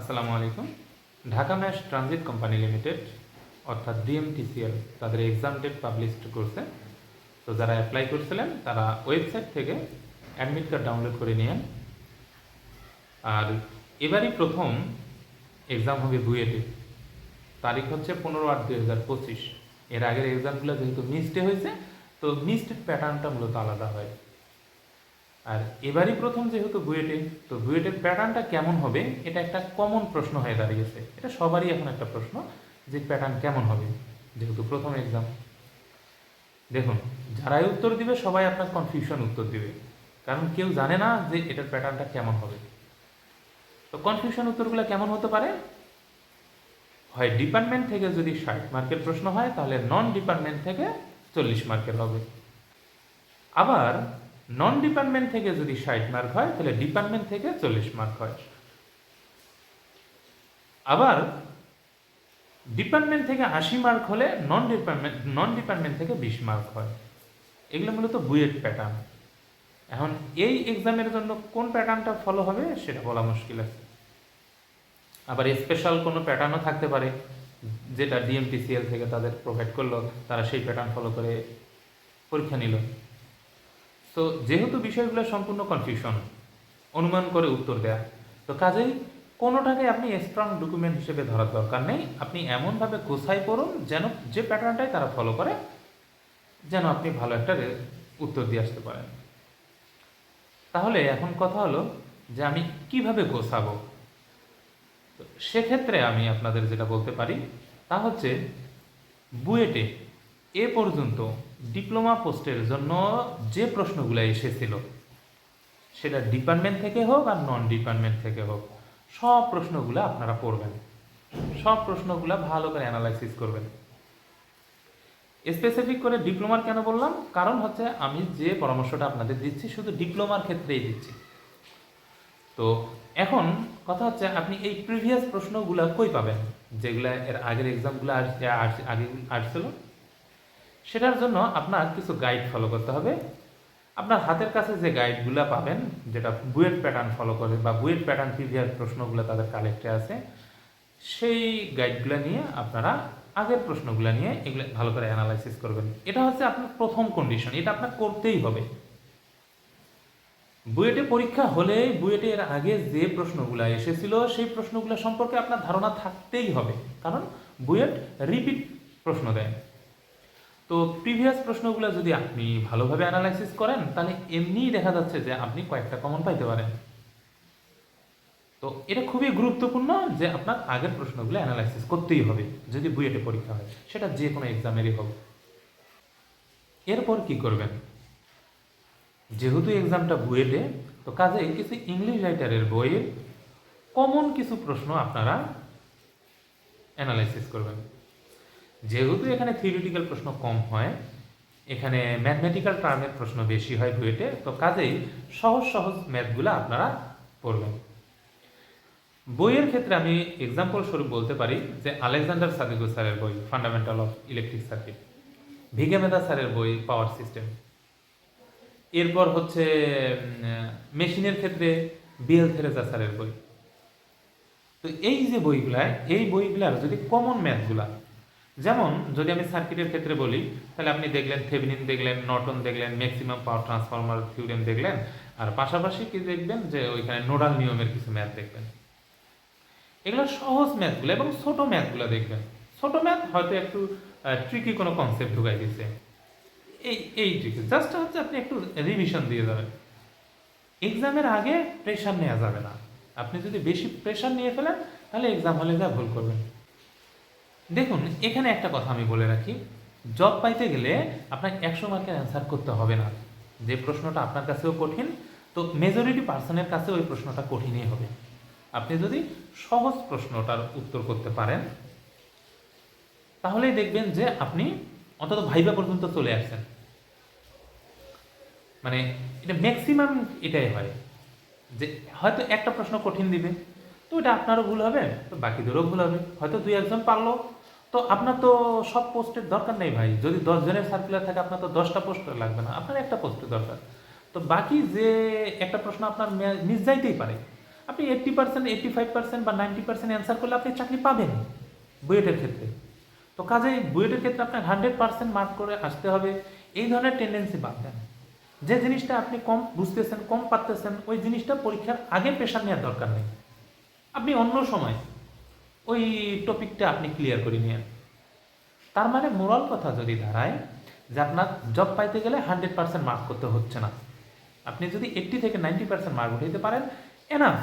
আসসালামু আলাইকুম। Dhaka mass transit company limited, অর্থাৎ ডিএমটিসিএল, তাদের এক্সাম ডেট পাবলিশ করছে। তো যারা অ্যাপ্লাই করছিলেন, তারা ওয়েবসাইট থেকে অ্যাডমিট কার্ড ডাউনলোড করে নিয়েন। আর এবারই প্রথম এক্সাম হবে বুয়েটে। তারিখ হচ্ছে পনেরো আট দুই হাজার পঁচিশ। এর আগের এক্সামগুলো যেহেতু মিসডে হয়েছে, তো মিসডের প্যাটার্নটা মূলত আলাদা হয়। আর এবারই প্রথম যেহেতু বুয়েটে, তো বুয়েটের প্যাটার্নটা কেমন হবে? এটা একটা কমন প্রশ্ন হয়ে দাঁড়িয়েছে। এটা সবারই এখন একটা প্রশ্ন যে প্যাটার্ন কেমন হবে? যেহেতু প্রথম এক্সাম দেখুন, যারাই উত্তর দিবে, সবাই আপনার কনফিউশন উত্তর দিবে। কারণ কেউ জানে না যে এটার প্যাটার্নটা কেমন হবে। তো কনফিউশন উত্তরগুলো কেমন হতে পারে? হয় ডিপার্টমেন্ট থেকে যদি ষাট মার্কের প্রশ্ন হয়, তাহলে নন ডিপার্টমেন্ট থেকে চল্লিশ মার্কের হবে। আবার নন ডিপার্টমেন্ট থেকে যদি ষাট মার্ক হয়, তাহলে ডিপার্টমেন্ট থেকে চল্লিশ মার্ক হয়। আবার ডিপার্টমেন্ট থেকে আশি মার্ক হলে নন ডিপার্টমেন্ট নন ডিপার্টমেন্ট থেকে বিশ মার্ক হয়। এগুলো মূলত বুয়েট প্যাটার্ন এখন এই এক্সামের জন্য কোন প্যাটার্নটা ফলো হবে, সেটা বলা মুশকিল আছে। আবার স্পেশাল কোনো প্যাটার্নও থাকতে পারে, যেটা ডিএমটিসিএল থেকে তাদের প্রোভাইড করল, তারা সেই প্যাটার্ন ফলো করে পরীক্ষা নিল। তো যেহেতু বিষয়গুলো সম্পূর্ণ কনফিউশন অনুমান করে উত্তর দেয়া, তো কাজেই কোনোটাকে আপনি স্ট্রং ডকুমেন্ট হিসেবে ধরার দরকার নেই। আপনি এমনভাবে গোছাই পড়ুন যেন যে প্যাটার্নটাই তারা ফলো করে, যেন আপনি ভালো একটা উত্তর দিয়ে আসতে পারেন। তাহলে এখন কথা হলো যে আমি কীভাবে গোছাবো? সেক্ষেত্রে আমি আপনাদের যেটা বলতে পারি, তা হচ্ছে বুয়েটে এ পর্যন্ত ডিপ্লোমা পোস্টের জন্য যে প্রশ্নগুলো এসেছিল, সেটা ডিপার্টমেন্ট থেকে হোক আর নন ডিপার্টমেন্ট থেকে হোক, সব প্রশ্নগুলো আপনারা পড়বেন। সব প্রশ্নগুলো ভালো করে অ্যানালাইসিস করবেন। স্পেসিফিক করে ডিপ্লোমার কেন বললাম? কারণ হচ্ছে আমি যে পরামর্শটা আপনাদের দিচ্ছি, শুধু ডিপ্লোমার ক্ষেত্রেই দিচ্ছি। তো এখন কথা হচ্ছে, আপনি এই প্রিভিয়াস প্রশ্নগুলো কই পাবেন? যেগুলা এর আগের এক্সামগুলো আগে আসছিল? সেটার জন্য আপনার কিছু গাইড ফলো করতে হবে। আপনার হাতের কাছে যে গাইডগুলো পাবেন, যেটা বুয়েট প্যাটার্ন ফলো করে বা বুয়েট প্যাটার্ন প্রিভিয়াস প্রশ্নগুলো তাদের কালেক্টে আছে, সেই গাইডগুলো নিয়ে আপনারা আগের প্রশ্নগুলো নিয়ে এগুলো ভালো করে অ্যানালাইসিস করবেন। এটা হচ্ছে আপনার প্রথম কন্ডিশন এটা আপনার করতেই হবে। বুয়েটে পরীক্ষা হলে বুয়েটের আগে যে প্রশ্নগুলো এসেছিল, সেই প্রশ্নগুলো সম্পর্কে আপনার ধারণা থাকতেই হবে। কারণ বুয়েট রিপিট প্রশ্ন দেয়। তো প্রিভিয়াস প্রশ্নগুলো যদি আপনি ভালোভাবে অ্যানালাইসিস করেন, তাহলে এমনিই দেখা যাচ্ছে যে আপনি কয়েকটা কমন পাইতে পারেন। তো এটা খুবই গুরুত্বপূর্ণ যে আপনার আগের প্রশ্নগুলো অ্যানালাইসিস করতেই হবে, যদি বুয়েটে পরীক্ষা হয়। সেটা যে কোনো এক্সামেরই হোক। এরপর কি করবেন? যেহেতু এক্সামটা বুয়েটে, তো কাজে কিছু ইংলিশ রাইটারের বইয়ের কমন কিছু প্রশ্ন আপনারা অ্যানালাইসিস করবেন। যেহেতু এখানে থিওরিটিক্যাল প্রশ্ন কম হয়, এখানে ম্যাথমেটিক্যাল টার্মের প্রশ্ন বেশি হয় বুয়েটে তো কাজেই সহজ সহজ ম্যাথগুলো আপনারা পড়বেন। বইয়ের ক্ষেত্রে আমি এক্সাম্পল স্বরূপ বলতে পারি যে আলেকজান্ডার সাদিকু স্যারের বই ফান্ডামেন্টাল অফ ইলেকট্রিক সার্কিট ভিগে মেধা স্যারের বই পাওয়ার সিস্টেম এরপর হচ্ছে মেশিনের ক্ষেত্রে বিএল থেরেজা স্যারের বই। তো এই যে বইগুলা, এই বইগুলার যদি কমন ম্যাথগুলা যেমন, যদি আমি সার্কিটের ক্ষেত্রে বলি, তাহলে আপনি দেখলেন থেভেনিন দেখলেন নটন দেখলেন, ম্যাক্সিমাম পাওয়ার ট্রান্সফরমার থিওরেম দেখলেন, আর পাশাপাশি কি দেখবেন যে ওইখানে নোডাল নিয়মের কিছু ম্যাথ দেখবেন। এগুলো সহজ ম্যাথগুলো এবং ছোট ম্যাথগুলো দেখবেন। ছোট ম্যাথ হয়তো একটু ট্রিকি কোনো কনসেপ্ট ঢুকাই দিচ্ছে এই এই ট্রিকি জাস্ট হচ্ছে আপনি একটু রিভিশন দিয়ে যাবেন। এক্সামের আগে প্রেশার নেওয়া যাবে না। আপনি যদি বেশি প্রেশার নিয়ে ফেলেন, তাহলে এক্সাম হলে যা ভুল করবেন। দেখুন, এখানে একটা কথা আমি বলে রাখি। জব পাইতে গেলে আপনাকে একশো মার্কের অ্যান্সার করতে হবে না। যে প্রশ্নটা আপনার কাছেও কঠিন, তো মেজরিটি পার্সনের কাছে ওই প্রশ্নটা কঠিনই হবে। আপনি যদি সহজ প্রশ্নটার উত্তর করতে পারেন, তাহলেই দেখবেন যে আপনি অন্তত ভাইবা পর্যন্ত চলে আসছেন। মানে এটা ম্যাক্সিমাম এটাই হয় যে হয়তো একটা প্রশ্ন কঠিন দিবে, তো এটা আপনারও ভুল হবে, তো বাকিদেরও ভুল হবে। হয়তো দুই একজন পারল তো আপনার তো সব পোস্টের দরকার নেই ভাই। যদি দশ জনের সার্কুলার থাকে, আপনার তো দশটা পোস্ট লাগবে না। আপনার একটা পোস্টের দরকার। তো বাকি যে একটা প্রশ্ন আপনার মিস যাইতেই পারে। আপনি eighty percent eighty five percent বা নাইনটি পার্সেন্ট অ্যান্সার করলে আপনি চাকরি পাবেন বুয়েটের ক্ষেত্রে। তো কাজেই বুয়েটের ক্ষেত্রে আপনার হান্ড্রেড পার্সেন্ট মার্ক করে আসতে হবে। এই ধরনের টেন্ডেন্সি বাদ দেন। যে জিনিসটা আপনি কম বুঝতেছেন, কম পারতেছেন, ওই জিনিসটা পরীক্ষার আগে প্রেশার নেওয়ার দরকার নেই। আপনি অন্য সময় ওই টপিকটা আপনি ক্লিয়ার করে নিয়েন। তার মানে মোরাল কথা যদি দাঁড়ায়, যে আপনার জব পাইতে গেলে হান্ড্রেড পার্সেন্ট মার্ক করতে হচ্ছে না। আপনি যদি এইট্টি থেকে নাইনটি পার্সেন্ট মার্ক উঠাইতে পারেন এনাফ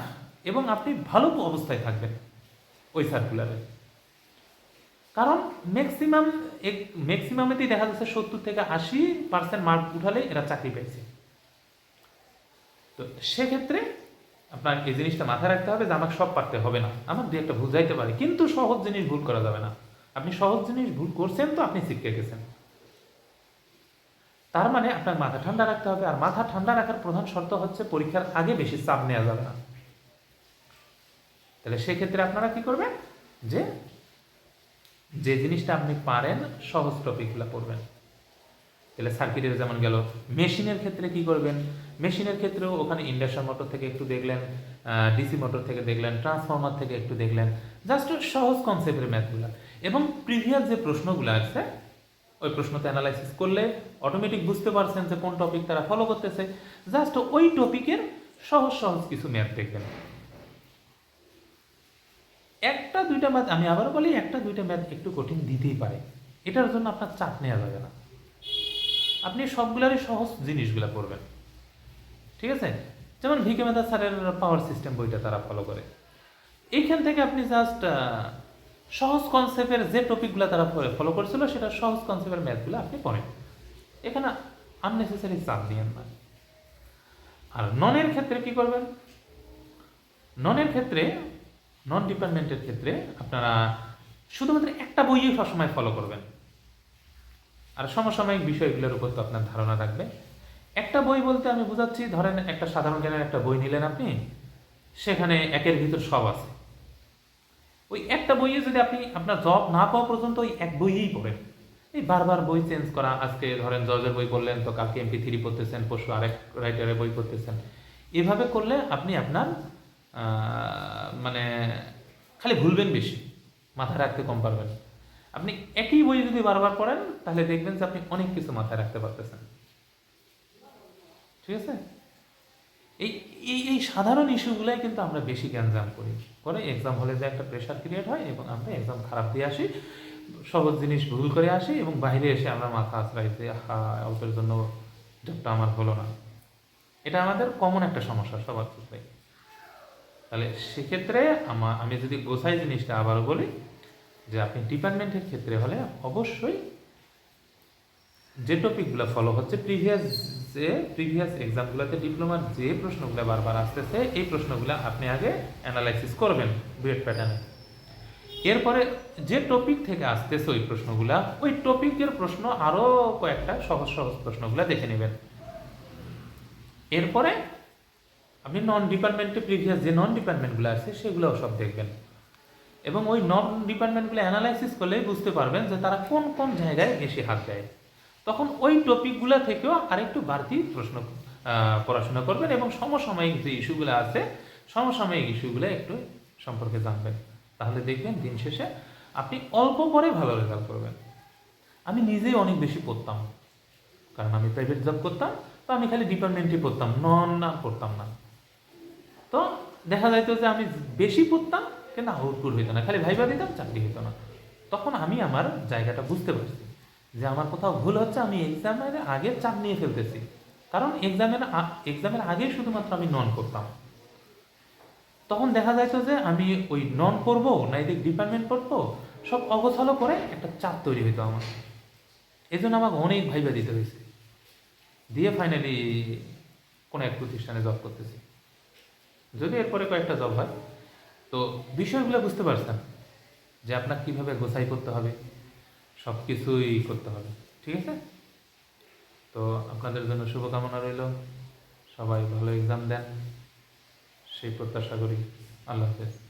এবং আপনি ভালো অবস্থায় থাকবেন ওই সার্কুলারে কারণ ম্যাক্সিমাম এক ম্যাক্সিমামেতেই দেখা যাচ্ছে সত্তর থেকে আশি পার্সেন্ট মার্ক উঠালে এরা চাকরি পেয়েছে তো সেক্ষেত্রে আপনার এই জিনিসটা মাথায় রাখতে হবে যে আমাকে সব পারতে হবে না। আমার দু একটা ভুল যাইতে পারে, কিন্তু সহজ জিনিস ভুল করা যাবে না। আপনি সহজ জিনিস ভুল করছেন তো আপনি শিখে গেছেন। তার মানে আপনার মাথা ঠান্ডা রাখতে হবে, আর মাথা ঠান্ডা রাখার প্রধান শর্ত হচ্ছে পরীক্ষার আগে বেশি চাপ নেওয়া যাবে না। তাহলে সেক্ষেত্রে আপনারা কি করবেন? যে যে জিনিসটা আপনি পারেন, সহজ টপিকগুলো পড়বেন। তাহলে সার্কিটের যেমন গেল। মেশিনের ক্ষেত্রে কি করবেন? মেশিনের ক্ষেত্রেও ওখানে ইন্ডাকশন মোটর থেকে একটু দেখলেন ডিসি মোটর থেকে দেখলেন ট্রান্সফর্মার থেকে একটু দেখলেন জাস্ট সহজ কনসেপ্টের ম্যাথগুলো এবং প্রিভিয়াস যে প্রশ্নগুলো আছে, ওই প্রশ্নতে অ্যানালাইসিস করলে অটোমেটিক বুঝতে পারছেন যে কোন টপিক তারা ফলো করতেছে। জাস্ট ওই টপিকের সহজ সহজ কিছু ম্যাথ দেখবেন। একটা, দুইটা ম্যাথ আমি আবার বলি, একটা, দুইটা ম্যাথ একটু কঠিন দিতেই পারে। এটার জন্য আপনার চাপ নেওয়া যাবে না। আপনি সবগুলারই সহজ জিনিসগুলো করবেন। ঠিক আছে? যেমন ভিকে মেধা স্যারের পাওয়ার সিস্টেম বইটা তারা ফলো করে। এইখান থেকে আপনি জাস্ট সহজ কনসেপ্টের যে টপিকগুলো তারা ফলো করছিল, সেটা সহজ কনসেপ্টের ম্যাথগুলো আপনি পড়েন। এখানে আননেসেসারি চাপ নিয়েন না। আর ননের ক্ষেত্রে কি করবেন? ননের ক্ষেত্রে নন ডিপার্টমেন্টের ক্ষেত্রে আপনারা শুধুমাত্র একটা বইই সবসময় ফলো করবেন। আর সমসাময়িক বিষয়গুলোর উপর তো আপনার ধারণা রাখবে একটা বই বলতে আমি বোঝাচ্ছি, ধরেন একটা সাধারণ জ্ঞানের একটা বই নিলেন আপনি, সেখানে একের ভিতর সব আছে। ওই একটা বইয়ে যদি আপনি আপনার জব না পাওয়া পর্যন্ত ওই এক বইয়েই পড়েন। এই বারবার বই চেঞ্জ করা, আজকে ধরেন জজের বই পড়লেন, তো কালকে এমপি থ্রি পড়তেছেন, পরশু আরেক রাইটারের বই পড়তেছেন। এভাবে করলে আপনি আপনার মানে খালি ভুলবেন বেশি মাথায় রাখতে কম পারবেন আপনি একই বই যদি বারবার পড়েন, তাহলে দেখবেন যে আপনি অনেক কিছু মাথায় রাখতে পারতেছেন। ঠিক আছে? এই এই এই সাধারণ ইস্যুগুলাই কিন্তু আমরা বেশি গ্যাঞ্জাম করি। করে এক্সাম হলে যে একটা প্রেশার ক্রিয়েট হয় এবং আমরা এক্সাম খারাপ দিয়ে আসি, সহজ জিনিস ভুল করে আসি এবং বাইরে এসে আমরা মাথা আশ্রয় যে হা অল্পের জন্য জবটা আমার হলো না। এটা আমাদের কমন একটা সমস্যা সবার ক্ষেত্রে তাহলে সেক্ষেত্রে আমা, আমি যদি গোছাই জিনিসটা আবারও বলি যে আপনি ডিপার্টমেন্টের ক্ষেত্রে হলে অবশ্যই যে টপিকগুলো ফলো হচ্ছে প্রিভিয়াস যে প্রিভিয়াস এক্সামগুলোতে ডিপ্লোমার যে প্রশ্নগুলো বারবার আসতেছে, এই প্রশ্নগুলো আপনি আগে অ্যানালাইসিস করবেন বুয়েট প্যাটার্নে এরপরে যে টপিক থেকে আসতেছে ওই প্রশ্নগুলা, ওই টপিকের প্রশ্ন আরও কয়েকটা সহজ সহজ প্রশ্নগুলো দেখে নেবেন। এরপরে আপনি নন ডিপার্টমেন্টে প্রিভিয়াস যে নন ডিপার্টমেন্টগুলো আছে, সেগুলোও সব দেখবেন। এবং ওই নন ডিপার্টমেন্টগুলো অ্যানালাইসিস করলেই বুঝতে পারবেন যে তারা কোন কোন জায়গায় বেশি হাত দেয়। তখন ওই টপিকগুলো থেকেও আরেকটু বাড়তি প্রশ্ন পড়াশোনা করবেন এবং সমসাময়িক যে ইস্যুগুলো আছে, সমসাময়িক ইস্যুগুলো একটু সম্পর্কে জানবেন। তাহলে দেখবেন দিন শেষে আপনি অল্প পরে ভালো রেজাল্ট করবেন। আমি নিজেই অনেক বেশি পড়তাম। কারণ আমি প্রাইভেট জব করতাম, তো আমি খালি ডিপার্টমেন্টই পড়তাম নন না পড়তাম না। তো দেখা যাইতো যে আমি বেশি পড়তাম কিন্তু আউটপুট হইতো না, খালি ভাইবা দিতাম, চাকরি হইতো না। তখন আমি আমার জায়গাটা বুঝতে পারছি যে আমার কোথাও ভুল হচ্ছে, আমি এক্সামের আগে চাপ নিয়ে ফেলতেছি। কারণ এক্সামের এক্সামের আগে শুধুমাত্র আমি নন করতাম। তখন দেখা যাইতো যে আমি ওই নন করব না এদিক ডিপার্টমেন্ট পড়ব সব অগোছালো করে একটা চাপ তৈরি হইতো আমার। এই জন্য আমাকে অনেক ভাইবা দিতে হয়েছে দিয়ে ফাইনালি কোনো এক প্রতিষ্ঠানে জব করতেছি। যদি এরপরে কয়েকটা জব হয় তো বিষয়গুলো বুঝতে পারছেন যে আপনার কীভাবে গোসাই করতে হবে সব কিছুই করতে হবে, ঠিক আছে? তো আপনাদের জন্য শুভকামনা রইল। সবাই ভালো এক্সাম দেন। সেই প্রত্যাশা করি। আল্লাহ হাফেজ।